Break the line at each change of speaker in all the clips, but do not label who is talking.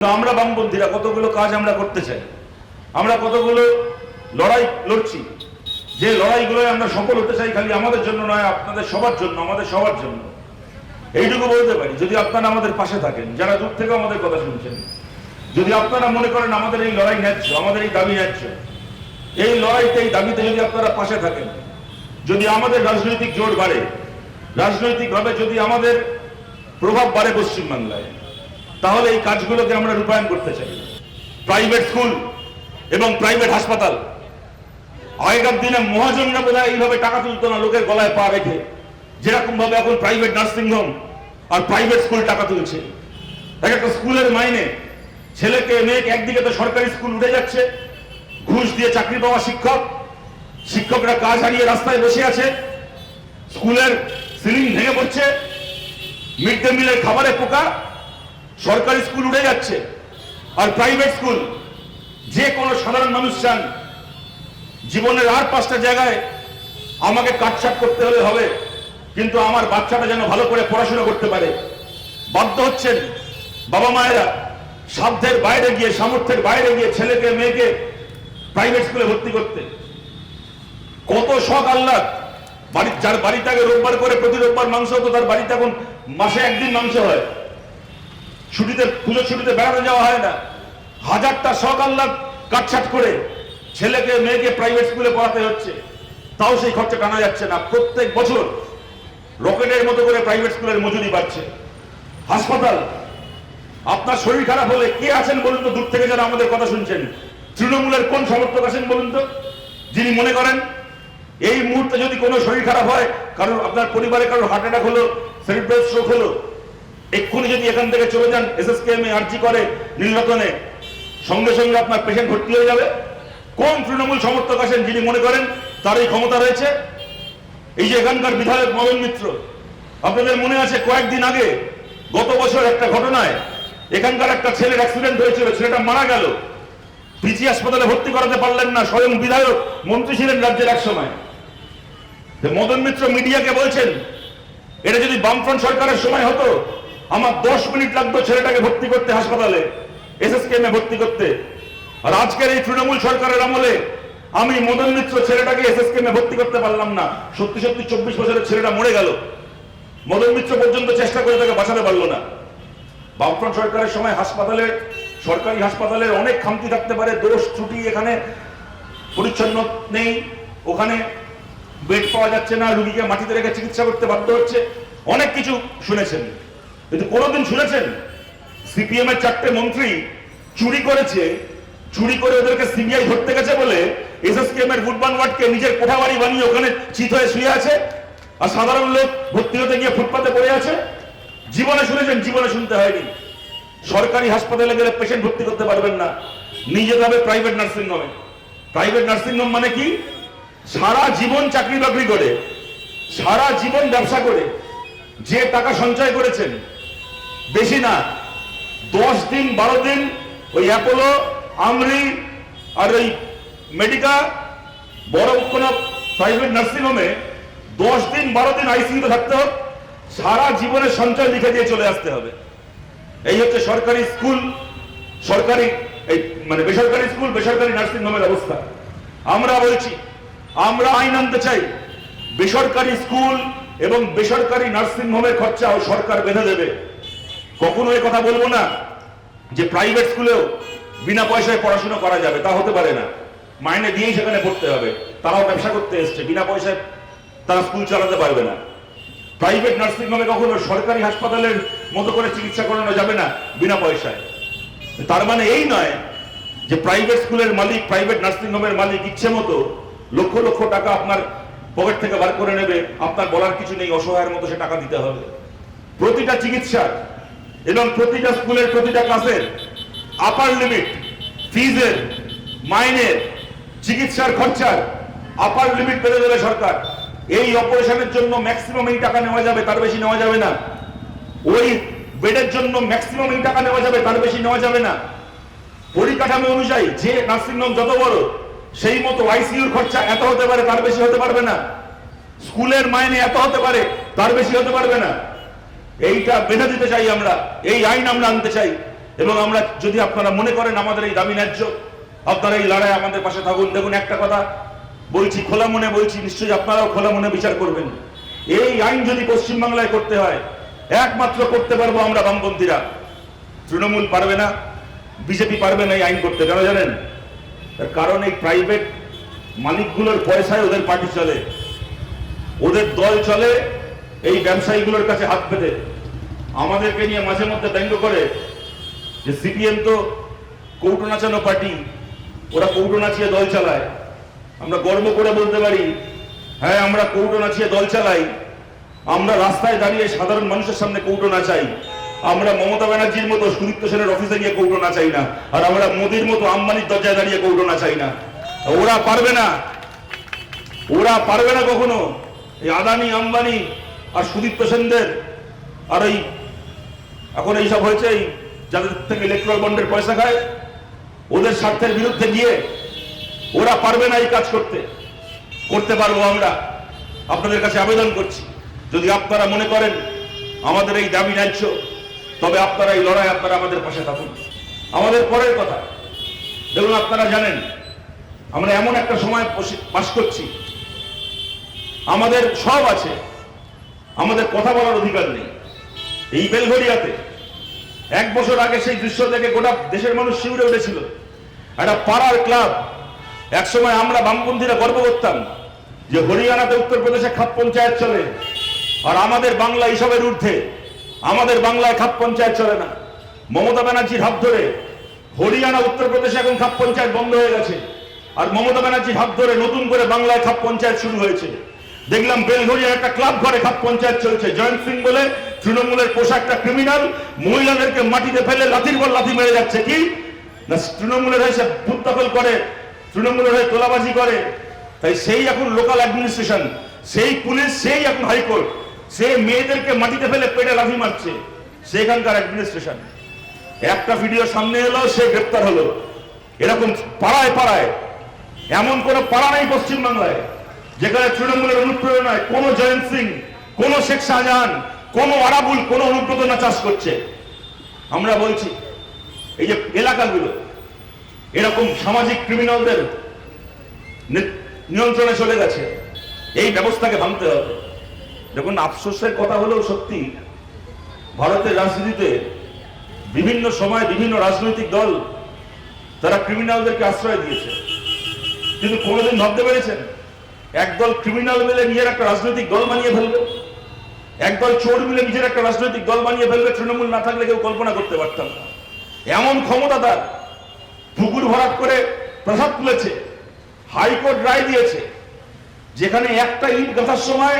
আমরা বামপন্থীরা কতগুলো কাজ আমরা করতে চাই? আমরা কতগুলো লড়াই লড়ছি? যে লড়াইগুলোয় আমরা সফল হতে চাই খালি আমাদের জন্য নয়, আপনাদের সবার জন্য, আমাদের সবার জন্য। এইটুকু বলতে পারি, যদি আপনারা আমাদের পাশে থাকেন, যারা দূর থেকে আমাদের কথা শুনছেন, যদি আপনারা মনে করেন আমাদের এই লড়াই ন্যায্য, আমাদের এই দাবি ন্যায্য, এই লড়াইতে, এই দাবিতে যদি আপনারা পাশে থাকেন, যদি আমাদের রাজনৈতিক জোর বাড়ে, রাজনৈতিকভাবে যদি আমাদের প্রভাব বাড়ে পশ্চিমবাংলায় তাহলে এই কাজগুলোকে আমরা রূপায়ণ করতে চাই। প্রাইভেট স্কুল এবং প্রাইভেট হাসপাতাল। আগেকার দিনে মহাজনরা বোধহয় এইভাবে টাকা তুলতো না, লোকের গলায় পা রেখে। যেরকম ভাবে এখন প্রাইভেট নার্সিং হোম আর প্রাইভেট স্কুল টাকা তুলছে। এক একটা স্কুলের মাইনে ছেলেকে, মেয়েকে একদিকে তো সরকারি স্কুল উঠে যাচ্ছে, ঘুষ দিয়ে চাকরি পাওয়া শিক্ষক, শিক্ষকরা কাজ হারিয়ে রাস্তায় বসে আছে, স্কুলের সিলিং ভেঙে পড়ছে মিড ডে মিলের খাবারে পোকা সরকারি স্কুল উড়ে যাচ্ছে আর প্রাইভেট স্কুল, যে কোনো সাধারণ মানুষ চান জীবনের আর পাঁচটা জায়গায় আমাকে কাটছাট করতে হলে হবে, কিন্তু আমার বাচ্চাটা যেন ভালো করে পড়াশোনা করতে পারে। বাধ্য হচ্ছেন বাবা মায়েরা সাধ্যের বাইরে গিয়ে, সামর্থ্যের বাইরে গিয়ে ছেলেকে, মেয়েকে প্রাইভেট স্কুলে ভর্তি করতে। কত শখ আহ্লাদ। বাড়ি যার আগে রোববার করে প্রতি রোববার মাংস হতো, তার বাড়িতে এখন মাসে একদিন মাংস হয়। ছুটিতে, পুজোর ছুটিতে বেড়াতে যাওয়া হয় না। হাজারটা শখ কাটছাট করে ছেলেকে, মেয়েকে প্রাইভেট স্কুলে পড়াতে হচ্ছে। তাও সেই খরচা টানা যাচ্ছে না। প্রত্যেক বছর রকেটের মতো করে প্রাইভেট স্কুলের মজুরি বাড়ছে। হাসপাতাল, আপনার শরীর খারাপ হলে কে আছেন বলুন তো? দূর থেকে যারা আমাদের কথা শুনছেন। তৃণমূলের কোন সমর্থক আছেন বলুন তো? যিনি মনে করেন, এই মুহূর্তে যদি কোনো শরীর খারাপ হয় কারণ আপনার পরিবারে কারোর হার্ট অ্যাটাক হলো সেরিব্রাল স্ট্রোক হলো এক্ষুনি যদি এখান থেকে চলে যান এস এসএসকেএম এ আর্জি করে নীলরতনে সঙ্গে সঙ্গে আপনার পেশেন্ট ভর্তি হয়ে যাবে। কোন তৃণমূল সমর্থক আছেন যিনি মনে করেন তার এই ক্ষমতা রয়েছে? এই যে এখানকার বিধায়ক মদন মিত্র, আপনাদের মনে আছে কয়েকদিন আগে, গত বছর একটা ঘটনায় এখানকার একটা ছেলের অ্যাক্সিডেন্ট হয়েছিল, ছেলেটা মারা গেল। পিজি হাসপাতালে ভর্তি করাতে পারলেন না, স্বয়ং বিধায়ক, মন্ত্রী ছিলেন রাজ্যের এক সময়। মদন মিত্র মিডিয়াকে বলছেন, এটা যদি বামফ্রন্ট সরকারের সময় হতো আমার দশ মিনিট লাগতো ছেলেটাকে ভর্তি করতে হাসপাতালে, এসএসকেএম এ ভর্তি করতে। আর আজকের এই তৃণমূল সরকারের আমলে আমি মদন মিত্র ছেলেটাকে এসএসকেএম এ ভর্তি করতে পারলাম না। সত্যি সত্যি চব্বিশ বছরের ছেলেটা মরে গেল। মদন মিত্র পর্যন্ত চেষ্টা করে তাকে বাঁচাতে পারল না। বামফ্রন্ট সরকারের সময় হাসপাতালে, সরকারি হাসপাতালে অনেক খামতি থাকতে পারে, দোষ ত্রুটি এখানে পরিচ্ছন্ন নেই। ওখানে বেড পাওয়া যাচ্ছে না, রুগীকে মাটিতে রেখে চিকিৎসা করতে বাধ্য হচ্ছে। অনেক কিছু শুনেছেন। কিন্তু কোনোদিন শুনেছেন? সিপিএম এর চারটে মন্ত্রী চুরি করেছে, চুরি করে ওদেরকে সিবিআই ধরতে গেছে বলে এসএসকেএম এর ফুটবল ওয়ার্ডকে নিজের কোঠা বাড়ি বানিয়ে ওখানে চিত হয়ে শুয়ে আছে আর সাধারণ লোক ভর্তি হতে গিয়ে ফুটপাতে পড়ে আছে। জীবনে শুনেছেন, জীবনে শুনতে হয়নি। সরকারি হাসপাতালে গেলে পেশেন্ট ভর্তি করতে পারবেন না। নিয়ে যেতে হবে প্রাইভেট নার্সিং হোমে প্রাইভেট নার্সিং হোম মানে কি? সারা জীবন চাকরি বাকরি করে, সারা জীবন ব্যবসা করে, যে টাকা সঞ্চয় করেছেন বেশি না। দশ দিন, বারো দিন ওই অ্যাপোলো, আমরি আর ওই মেডিকা, বড় কোনো প্রাইভেট নার্সিং হোমে দশ দিন, বারো দিন আইসিইউতে থাকতে হোক, সারা জীবনের সঞ্চয় লিখে দিয়ে চলে আসতে হবে। এই হচ্ছে সরকারি স্কুল, সরকারি এই মানে বেসরকারি স্কুল, বেসরকারি নার্সিং হোমের অবস্থা। আমরা বলছি, আমরা আইন আনতে চাই, বেসরকারি স্কুল এবং বেসরকারি নার্সিং হোমের খরচাও সরকার বেঁধে দেবে। কখনো এ কথা বলব না যে প্রাইভেট স্কুলেও বিনা পয়সায় পড়াশোনা করা যাবে, তা হতে পারে না। মাইনে দিয়েই সেখানে পড়তে হবে। তারাও ব্যবসা করতে এসছে, বিনা পয়সায় তারা স্কুল চালাতে পারবে না। প্রাইভেট নার্সিং হোমে কখনো সরকারি হাসপাতালের মতো করে চিকিৎসা করানো যাবে না বিনা পয়সায়। তার মানে এই নয় যে প্রাইভেট স্কুলের মালিক প্রাইভেট নার্সিং হোমের মালিক ইচ্ছে মতো লক্ষ লক্ষ টাকা আপনার পকেট থেকে বার করে নেবে, আপনার বলার কিছু নেই, অসহায়ের মতো সে টাকা দিতে হবে। প্রতিটা চিকিৎসার এবং প্রতিটা স্কুলের প্রতিটা ক্লাসের আপার লিমিট ফিজের, মাইনের, চিকিৎসার খরচার আপার লিমিট বেঁধে দেবে সরকার। এই অপারেশনের জন্য ম্যাক্সিমাম এই টাকা নেওয়া যাবে, তার বেশি নেওয়া যাবে না। ওই বেডের জন্য ম্যাক্সিমাম এই টাকা নেওয়া যাবে, তার বেশি নেওয়া যাবে না। পরিকাঠামো অনুযায়ী যে নার্সিংহোম যত বড়, সেই মতো আইসিইউর খরচা এত হতে পারে, তার বেশি হতে পারবে না। স্কুলের মাইনে এত হতে পারে, তার বেশি হতে পারবে না। এইটা বেঁধে দিতে চাই আমরা, এই আইন আমরা আনতে চাই। এবং আমরা যদি আপনারা মনে করেন আমাদের এই দাবি ন্যায্য, আপনারা এই লড়াই আমাদের পাশে থাকুন। দেখুন, একটা কথা বলছি, খোলা মনে বলছি, নিশ্চয়ই আপনারাও খোলা মনে বিচার করবেন। এই আইন যদি পশ্চিমবাংলায় করতে হয়, একমাত্র করতে পারব আমরা বামপন্থীরা। তৃণমূল পারবে না, বিজেপি পারবে না এই আইন করতে, কেন জানেন? তার কারণ এই প্রাইভেট মালিকগুলোর পয়সায় ওদের পার্টি চলে। ওদের দল চলে, এই ব্যবসায়ীগুলোর কাছে হাত পেতে আমাদেরকে নিয়ে মাঝে মধ্যে ব্যঙ্গ করে যে সিপিএম তো কৌটো নাচানো পার্টি, ওরা কৌটো নাচিয়ে দল চালায়। আমরা গর্ব করে বলতে পারি হ্যাঁ আমরা কৌটো নাচিয়ে দল চালাই, আমরা রাস্তায় দাঁড়িয়ে সাধারণ মানুষের সামনে কৌটো নাচাই, আমরা মমতা ব্যানার্জির মতো সুদীপ্ত সেনের অফিসে গিয়ে কৌটো নাচাই না, আর আমরা মোদির মতো আম্বানির দরজায় দাঁড়িয়ে কৌটো নাচাই না। ওরা পারবে না। ওরা পারবে না কখনো। এই আদানি, আম্বানি আর সুদীপ্ত সেনদের আর এই এখন এইসব হয়েছে যাদের থেকে ইলেকট্রাল বন্ডের পয়সা খায়, ওদের স্বার্থের বিরুদ্ধে গিয়ে ওরা পারবে না এই কাজ করতে। করতে পারব আমরা। আপনাদের কাছে আবেদন করছি। যদি আপনারা মনে করেন আমাদের এই দাবি ন্যায্য, তবে আপনারা এই লড়াই আপনারা আমাদের পাশে থাকুন। আমাদের পরের কথা, দেখুন আপনারা জানেন, আমরা এমন একটা সময় বাস করছি। আমাদের সব আছে, আমাদের কথা বলার অধিকার নেই। এই বেলঘরিয়াতে এক বছর আগে সেই দৃশ্য থেকে গোটা দেশের মানুষ শিউরে উঠেছিল। একটা পাড়ার ক্লাব, একসময় আমরা বামপন্থীরা গর্ব করতাম যে হরিয়ানাতে উত্তরপ্রদেশে খাপ পঞ্চায়েত চলে আর আমাদের বাংলা এইসবের ঊর্ধ্বে, আমাদের বাংলায় খাপ পঞ্চায়েত চলে না। মমতা ব্যানার্জির হাত ধরে হরিয়ানা, উত্তরপ্রদেশে এখন খাপ পঞ্চায়েত বন্ধ হয়ে গেছে। আর মমতা ব্যানার্জির হাত ধরে নতুন করে বাংলায় খাপ পঞ্চায়েত শুরু হয়েছে। দেখলাম বেলঘরিয়ার একটা ক্লাব ঘরে খাপ পঞ্চায়েত চলছে। জয়ন্ত সিং বলে তৃণমূলের পোশাকটা ক্রিমিনাল মহিলাদেরকে মাটিতে ফেলে লাথির পর লাথি মেরে যাচ্ছে। কি? না, তৃণমূলের হয়ে সে বুথ দখল করে, তৃণমূলের হয়ে তোলাবাজি করে। তাই সেই এখন লোকাল অ্যাডমিনিস্ট্রেশন সেই পুলিশ, সেই এখন হাইকোর্ট সে মেয়েদেরকে মাটিতে ফেলে পেটে লাথি মারছে। সেখানকার অ্যাডমিনিস্ট্রেশন একটা ভিডিও সামনে এলো, সে গ্রেপ্তার হলো। এরকম পাড়ায় পাড়ায়। এমন কোন পাড়া নেই পশ্চিমবাংলায়। যেখানে তৃণমূলের অনুপ্রেরণায় কোন জয়ন্ত সিং, কোন শেখ শাহজাহান, কোন আরাবুল, কোন অনুব্রত না চাষ করছে। আমরা বলছি, এই যে এলাকাগুলো, এরকম সামাজিক ক্রিমিনালদের নিয়ন্ত্রণে চলে গেছে। এই ব্যবস্থাকে ভাঙতে হবে। দেখুন, আফসোসের কথা হলেও সত্যি, ভারতের রাজনীতিতে বিভিন্ন সময় বিভিন্ন রাজনৈতিক দল, তারা ক্রিমিনালদেরকে আশ্রয় দিয়েছে। কিন্তু কোনোদিন ভাবতে পেরেছেন? একদল ক্রিমিনাল মিলে নিজের একটা রাজনৈতিক দল বানিয়ে ফেলবে। একদল চোর মিলে নিজের একটা রাজনৈতিক দল বানিয়ে ফেলবে, তৃণমূল না থাকলে কেউ কল্পনা করতে পারতাম না। এমন ক্ষমতা তার পুকুর ভরাট করে প্রসাদ তুলেছে, হাইকোর্ট রায় দিয়েছে, যেখানে একটা ইট গাঁথার সময়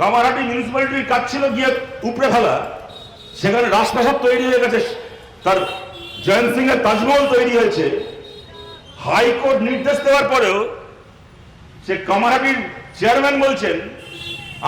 কামারহাটি মিউনিসিপ্যালিটির কাজ ছিল গিয়ে উপড়ে ফেলা, সেখানে রাজপ্রাসাদ তৈরি হয়ে গেছে, তার জয়ন্ত সিং এর তাজমহল তৈরি হয়েছে। হাইকোর্ট নির্দেশ দেওয়ার পরেও সে কামারহাটির চেয়ারম্যান বলছেন,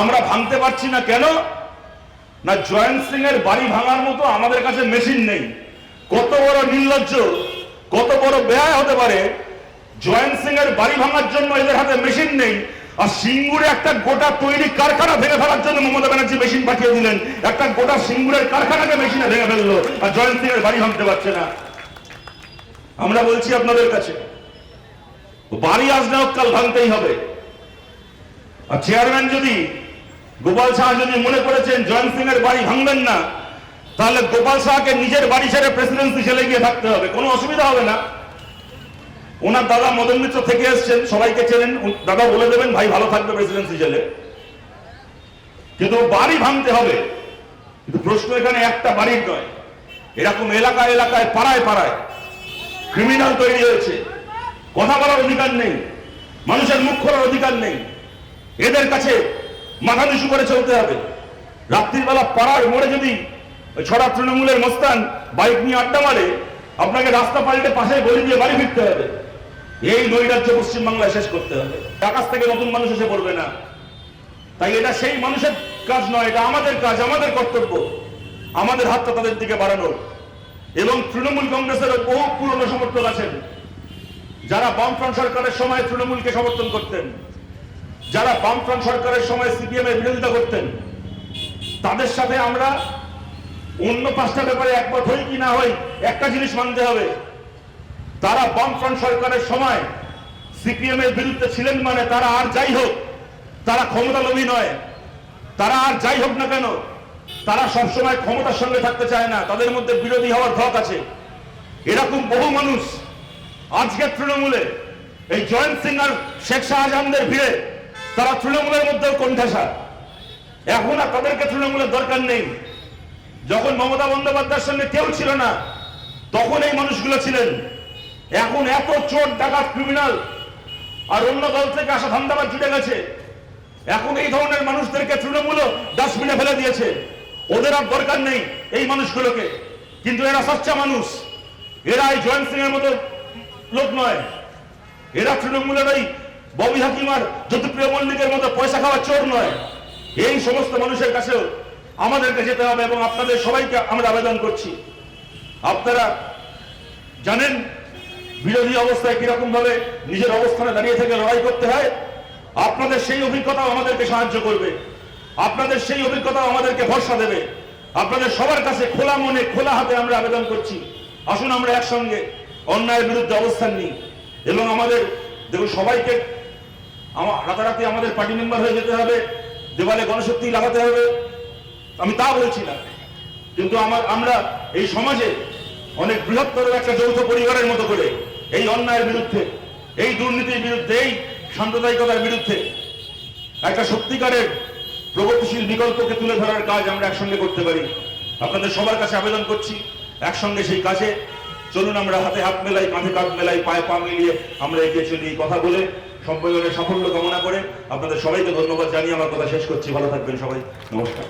আমরা ভাঙতে পারছি না কেন? না জয়ন্ত সিং এর বাড়ি ভাঙার মতো আমাদের কাছে মেশিন নেই। কত বড় নির্লজ্জ, কত বড় ব্যয় হতে পারে। জয়ন্ত সিং এর বাড়ি ভাঙার জন্য এদের হাতে মেশিন নেই। আর সিঙ্গুরে একটা গোটা তৈরি কারখানা ভেঙে ফেলার জন্য মমতা ব্যানার্জি মেশিন পাঠিয়ে দিলেন। একটা গোটা সিঙ্গুরের কারখানাকে মেশিনে ভেঙে ফেলল। আর জয়ন্ত সিং এর বাড়ি ভাঙতে পারছে না। আমরা বলছি আপনাদের কাছে বাড়ি আজ না কাল ভাঙতেই হবে। আর চেয়ারম্যান যদি, গোপাল শাহ যদি মনে করেছেন জয়ন্ত সিং এর বাড়ি ভাঙবেন না, তাহলে গোপাল শাহকে নিজের বাড়ি ছেড়ে প্রেসিডেন্সি চলে গিয়ে থাকতে হবে। কোনো অসুবিধা হবে না। ওনার দাদা মদন মিত্র থেকে এসছেন, সবাইকে চেনেন। দাদা বলে দেবেন, ভাই, ভালো থাকবে প্রেসিডেন্সি জেলে। কিন্তু বাড়ি ভাঙতে হবে। কিন্তু প্রশ্ন এখানে একটা বাড়ির নয়। এরকম এলাকায় এলাকায়, পাড়ায় পাড়ায় ক্রিমিনাল তৈরি হয়েছে। কথা বলার অধিকার নেই, মানুষের মুখ খোলার অধিকার নেই। এদের কাছে মাথা নিচু করে চলতে হবে। রাত্রির বেলা পাড়ার মোড়ে যদি ছড়া তৃণমূলের মস্তান বাইক নিয়ে আড্ডা মারে, আপনাকে রাস্তা পাল্টে পাশে গলি দিয়ে বাড়ি ফিরতে হবে। এই নৈরাজ্য পশ্চিমবাংলায় শেষ করতে হবে। আকাশ থেকে নতুন মানুষ এসে পড়বে না। তাই এটা সেই মানুষের কাজ নয়, এটা আমাদের কাজ, আমাদের কর্তব্য। আমাদের হাতটা তাদের দিকে বাড়ানোর। এবং তৃণমূল কংগ্রেসের বহু পুরনো সমর্থক আছেন। যারা বামফ্রন্ট সরকারের সময় তৃণমূলকে সমর্থন করতেন, যারা বামফ্রন্ট সরকারের সময় সিপিএম এর বিরোধিতা করতেন, তাদের সাথে আমরা অন্য পাঁচটা ব্যাপারে একমত হই কি না হই, একটা জিনিস মানতে হবে। তারা বামফ্রন্ট সরকারের সময় সিপিএম এর বিরুদ্ধে ছিলেন মানে তারা আর যাই হোক, তারা ক্ষমতা লোভী নয়। তারা আর যাই হোক না কেন, তারা সবসময় ক্ষমতার সঙ্গে থাকতে চায় না, তাদের মধ্যে বিরোধী হওয়ার ধক আছে। এরকম বহু মানুষ আজকের তৃণমূলে এই জয়ন্ত সিং আর শেখ শাহজাহানদের ভিড়ে তারা তৃণমূলের মধ্যেও কোণঠাসা এখন আর তাদেরকে তৃণমূলের দরকার নেই। যখন মমতা বন্দ্যোপাধ্যায়ের সঙ্গে কেউ ছিল না, তখন এই মানুষগুলো ছিলেন। এখন এত চোর, ডাকাত ক্রিমিনাল আর অন্য দল থেকে আসা ধান্দাবাজ জুটে গেছে। এখন এই ধরনের মানুষদেরকে তৃণমূল ডাস্টবিনে ফেলে দিয়েছে। ওদের আর দরকার নেই এই মানুষগুলোকে। কিন্তু এরা সচ্চা মানুষ। এরা এই জয়ন্ত সিং এর মতো লোক নয়। এরা তৃণমূলের ওই ববি হাকিম আর জ্যোতিপ্রিয় মল্লিকের মতো পয়সা খাওয়ার চোর নয়। এই সমস্ত মানুষের কাছেও আমাদেরকে যেতে হবে এবং আপনাদের সবাইকে আমরা আবেদন করছি। আপনারা জানেন বিরোধী অবস্থায় কীরকম ভাবে নিজের অবস্থানে দাঁড়িয়ে থেকে লড়াই করতে হয়? আপনাদের সেই অভিজ্ঞতাও আমাদেরকে সাহায্য করবে। আপনাদের সেই অভিজ্ঞতাও আমাদেরকে ভরসা দেবে। আপনাদের সবার কাছে খোলা মনে, খোলা হাতে আমরা আবেদন করছি। আসুন আমরা একসঙ্গে অন্যায়ের বিরুদ্ধে অবস্থান নিই। এবং আমাদের, দেখুন, সবাইকে আমার রাতারাতি আমাদের পার্টি মেম্বার হয়ে যেতে হবে, দেওয়ালে গণশক্তি লাগাতে হবে। আমি তা বলছি না। কিন্তু আমার, আমরা এই সমাজে অনেক বৃহত্তর একটা যৌথ পরিবারের মতো করে এই অন্যায়ের বিরুদ্ধে, এই দুর্নীতির বিরুদ্ধে, এই সাম্প্রদায়িকতার বিরুদ্ধে একটা সত্যিকারের প্রগতিশীল বিকল্পকে তুলে ধরার কাজ আমরা একসঙ্গে করতে পারি। আপনাদের সবার কাছে আবেদন করছি, একসঙ্গে সেই কাজে চলুন আমরা হাতে হাত মেলাই, কাঁধে কাঁধ মেলাই, পায়ে পা মিলিয়ে আমরা এগিয়ে চলি। কথা বলে সম্মেলনের সাফল্য কামনা করে আপনাদের সবাইকে ধন্যবাদ জানিয়ে আমার কথা শেষ করছি। ভালো থাকবেন সবাই। নমস্কার।